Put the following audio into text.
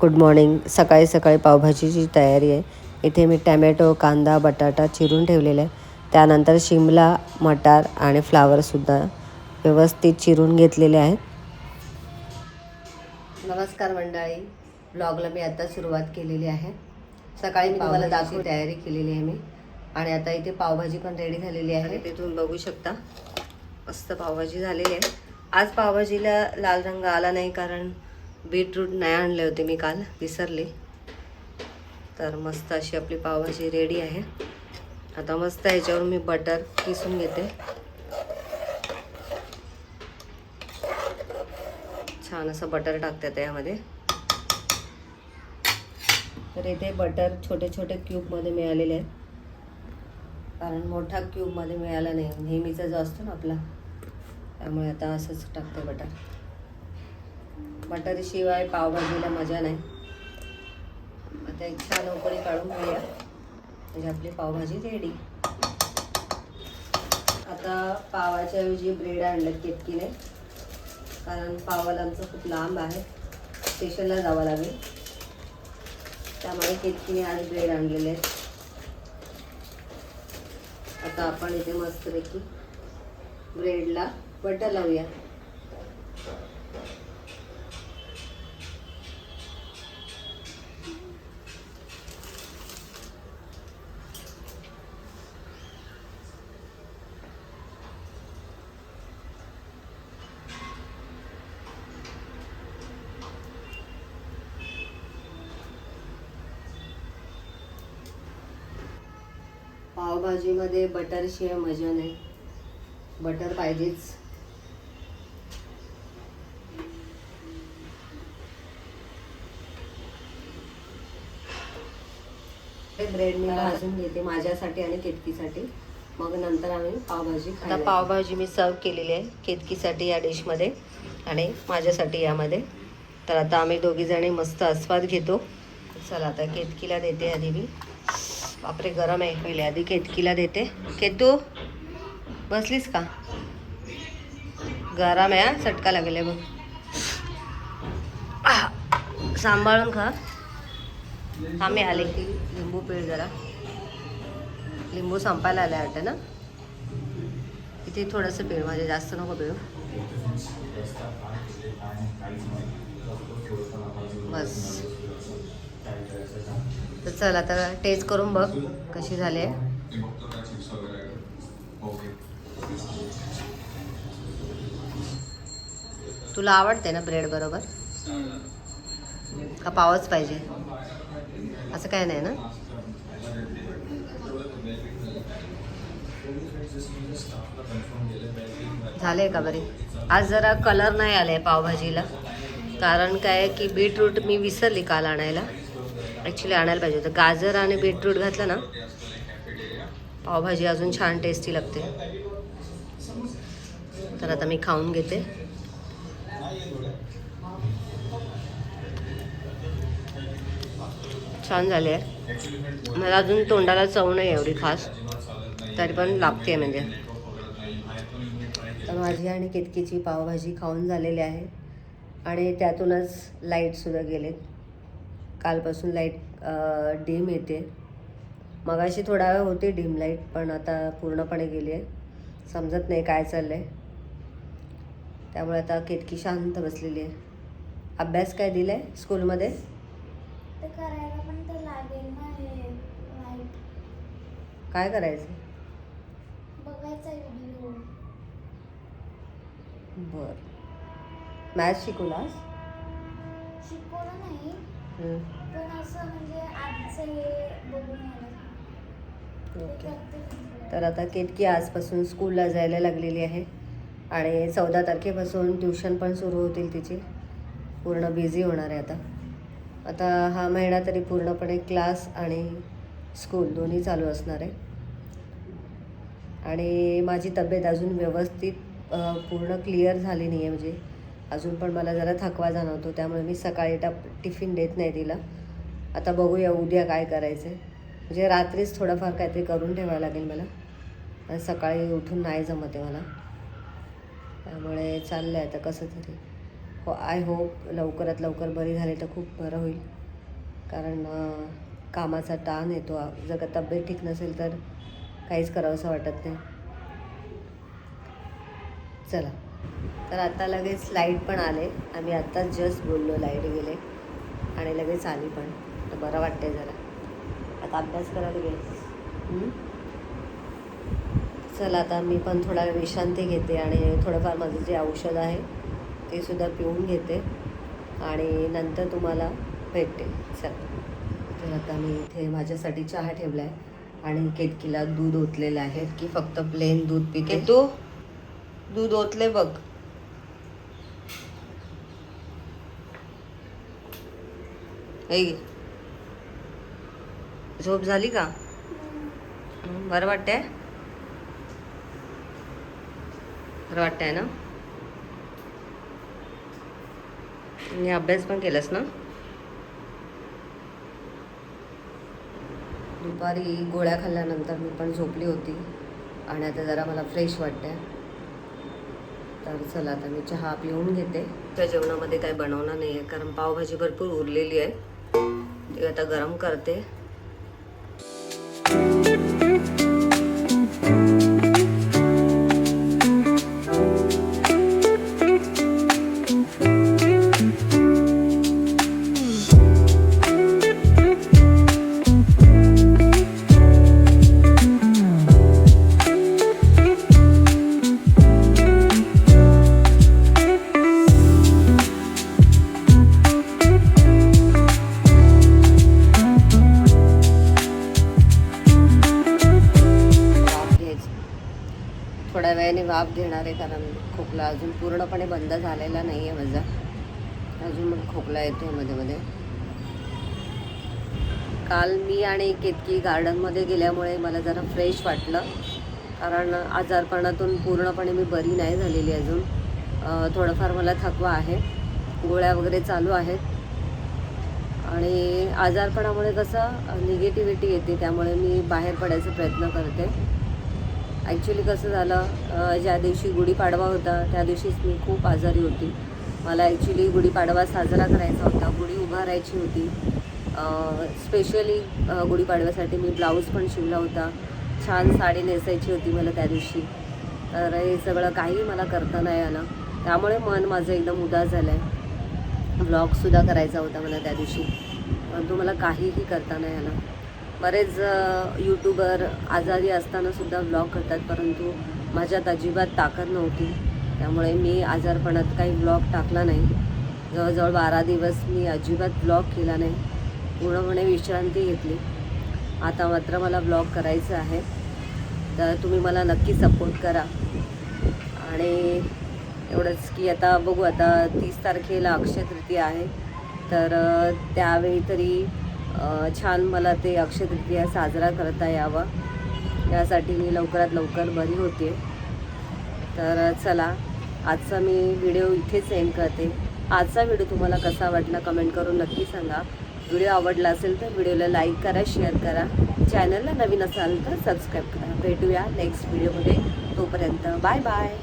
Good morning सकाळी सकाळी पावभाजीची तयारी आहे इथे मी टॅमॅटो कांदा बटाटा चिरून ठेवलेला आहे त्यानंतर शिमला मटार आणि फ्लावरसुद्धा व्यवस्थित चिरून घेतलेले आहेत. नमस्कार मंडळी. ब्लॉगला मी आता सुरुवात केलेली आहे. सकाळी मी तुम्हाला दाखवू तयारी केलेली आहे मी. आणि आता इथे पावभाजी पण रेडी झालेली आहे. ते तुम्ही बघू शकता. मस्त पावभाजी झालेली आहे. आज पावभाजीला लाल रंग आला नाही कारण बीटरूट नाही आणले होते मी काल विसरले. तर मस्त अशी आपली पावभाजी रेडी आहे. आता मस्त याच्यावर मी बटर किसून घेते. छान असं बटर टाकते त्यामध्ये तर इथे बटर छोटे छोटे क्यूबमध्ये मिळालेले आहेत. कारण मोठा क्यूबमध्ये मिळाला नाही नेहमीचा जो असतो ना आपला. त्यामुळे आता असंच टाकते बटर बटरशिवाय पावभाजीला मजा नाही. आता एक छान उकळी काढून घेऊया. म्हणजे आपली पावभाजी रेडी आता पावाच्या ऐवजी ब्रेड आणलं केतकीने. कारण पावाला आमचं खूप लांब आहे. स्टेशनला जावं लागेल. त्यामुळे केतकीने आज ब्रेड आणलेले आहेत. आता आपण इथे मस्तपैकी ब्रेडला बटर लावूया. पावभाजीमध्ये बटरशिवाय मजा नाही बटर पाहिजेच. ब्रेड मी भाजून घेते माझ्यासाठी आणि केतकीसाठी. मग नंतर आम्ही पावभाजी आता पावभाजी मी सर्व केलेली आहे केतकीसाठी या डिशमध्ये आणि माझ्यासाठी यामध्ये. तर आता आम्ही दोघीजणी मस्त आस्वाद घेतो. चला आता केतकीला देते आधी मी. बापरे गरम आहे पहिले आधी केतकीला देते. केतू बसलीस का? गरम आहे चटका लागले बघ. सांभाळून खा. आम्ही आले की लिंबू पिळ जरा. लिंबू संपायला आले वाटतं ना? इथे थोडंसं पिळ म्हणजे जास्त नको पिळू. बस. तर चल आता टेस्ट करून बघ कशी झाली आहे. तुला आवडते ना ब्रेड बरोबर? का पावच पाहिजे? असं काय नाही ना? झाले का बरे? आज जरा कलर नाही आले पावभाजीला. कारण काय आहे की बीटरूट मी विसरली काल आणायला. ॲक्च्युली आणायला पाहिजे होतं. गाजर आणि बीटरूट घातलं ना पावभाजी अजून छान टेस्टी लागते. तर आता मी खाऊन घेते. छान झाले. आहे मला अजून तोंडाला चव नाही एवढी खास. तरी पण लागते म्हणजे. तर माझी आणि केतकीची पावभाजी खाऊन झालेली आहे. आणि त्यातूनच लाईटसुद्धा गेलेत. कालपासून लाइट डीम येते. मगाशी थोडा वेळ होती डीम लाइट पण आता पूर्णपणे गेली आहे. समजत नाही काय चाललं आहे त्यामुळे आता केतकी शांत बसलेली आहे. अभ्यास काय दिला आहे स्कूलमध्ये काय करायचं? बरं. मॅथ्स शिकवलास? शिकवलं नाही. पण असं म्हणजे आजचं हे बघून मला ते ओके करते. तर आता केतकी आजपासून स्कूलला जायला लागलेली आहे. आणि चौदा तारखेपासून ट्युशन पण सुरू होतील तिची. पूर्ण बिझी होणार आहे आता. आता हा महिना तरी पूर्णपणे क्लास आणि स्कूल दोन्ही चालू असणार आहे. आणि माझी तब्येत अजून व्यवस्थित अ, पूर्ण क्लिअर झाली नाही आहे म्हणजे. अजून पण मला जरा थकवा जाणवतो त्यामुळे मी सकाळी टप टिफिन देत नाही तिला. आता बघूया उद्या काय करायचं आहे म्हणजे रात्रीच थोडंफार काहीतरी करून ठेवायला लागेल मला. आणि सकाळी उठून नाही जमत आहे मला. त्यामुळे चाललं आहे आता कसं तरी. हो आय होप लवकरात लवकर बरी झाली तर खूप बरं होईल. कारण कामाचा ताण येतो. जर का तब्येत ठीक नसेल तर काहीच करावंसं वाटत नाही. चला. तर आता लगेच लाइट पण आले. आम्ही आत्ताच जस्ट बोललो लाइट गेले. आणि लगेच आली पण. तर बरं वाटतंय जरा. आता अभ्यास करायला गेले? चला आता मी पण थोडा विश्रांती घेते आणि थोडंफार माझं जे औषध आहे ते सुद्धा पिऊन घेते. आणि नंतर तुम्हाला भेटते. चला. तर आता मी इथे माझ्यासाठी चहा ठेवला आहे आणि केतकीला दूध ओतलेलं आहे की फक्त प्लेन दूध पिते. तू दूध ओतले बघ हे घे. झोप झाली का? बरं वाटतंय? बरं वाटतंय ना? मी अभ्यास पण केलास ना? दुपारी गोळ्या खाल्ल्यानंतर मी पण झोपली होती आणि आता जरा मला फ्रेश वाटतंय. तर चला आता मी चहा पिऊन घेते. त्या जेवणामध्ये काही बनवणार नाही आहे कारण पावभाजी भरपूर उरलेली आहे. ती आता गरम करते. थोड्या वेळाने वाफ घेणार आहे कारण खोकला अजून पूर्णपणे बंद झालेला नाही आहे माझा. अजून मग खोकला येतो मध्ये मध्ये. काल मी आणि केतकी गार्डनमध्ये गेल्यामुळे मला जरा फ्रेश वाटलं. कारण आजारपणातून पूर्णपणे मी बरी नाही झालेली अजून. थोडंफार मला थकवा आहे. गोळ्या वगैरे चालू आहेत. आणि आजारपणामुळे कसं निगेटिव्हिटी येते त्यामुळे मी बाहेर पडायचा प्रयत्न करते. ॲक्च्युली कसं झालं ज्या दिवशी गुढीपाडवा होता त्या दिवशीच मी खूप आजारी होती. मला ॲक्च्युली गुढीपाडवा साजरा करायचा होता गुढी उभारायची होती. स्पेशली गुढीपाडव्यासाठी मी ब्लाऊज पण शिवला होता. छान साडी नेसायची होती मला त्या दिवशी. तर हे सगळं काही मला करता नाही आलं. त्यामुळे मन माझं एकदम उदास झालं आहे ब्लॉगसुद्धा करायचा होता मला त्या दिवशी. परंतु मला काहीही करता नाही आलं. बरेच यूट्यूबर आजारी असताना सुद्धा ब्लॉग करतात परंतु माझ्यात अजिबात ताकद नव्हती. त्यामुळे मी आजारपणात काही ब्लॉग टाकला नाही. जवळजवळ बारा दिवस मी अजिबात ब्लॉग केला नाही. पूर्णपणे विश्रांती घेतली. आता मात्र मला ब्लॉग करायचं आहे. तर तुम्ही मला नक्की सपोर्ट करा. आणि एवढंच की आता बघू आता तीस तारखेला अक्षय तृतीया आहे. तर त्यावेळी तरी छान मला ते अक्षयतृतीया साजरा करता यावा. यासाठी मी लवकरात लवकर बरी होते. तर चला आजचा मी व्हिडिओ इथेच एंड करते. आजचा व्हिडिओ तुम्हाला कसा वाटला कमेंट करून नक्की सांगा. व्हिडिओ आवडला असेल तर व्हिडिओला लाईक करा शेअर करा. चॅनलला नवीन असाल तर सबस्क्राईब करा. भेटूया नेक्स्ट व्हिडिओमध्ये तोपर्यंत बाय बाय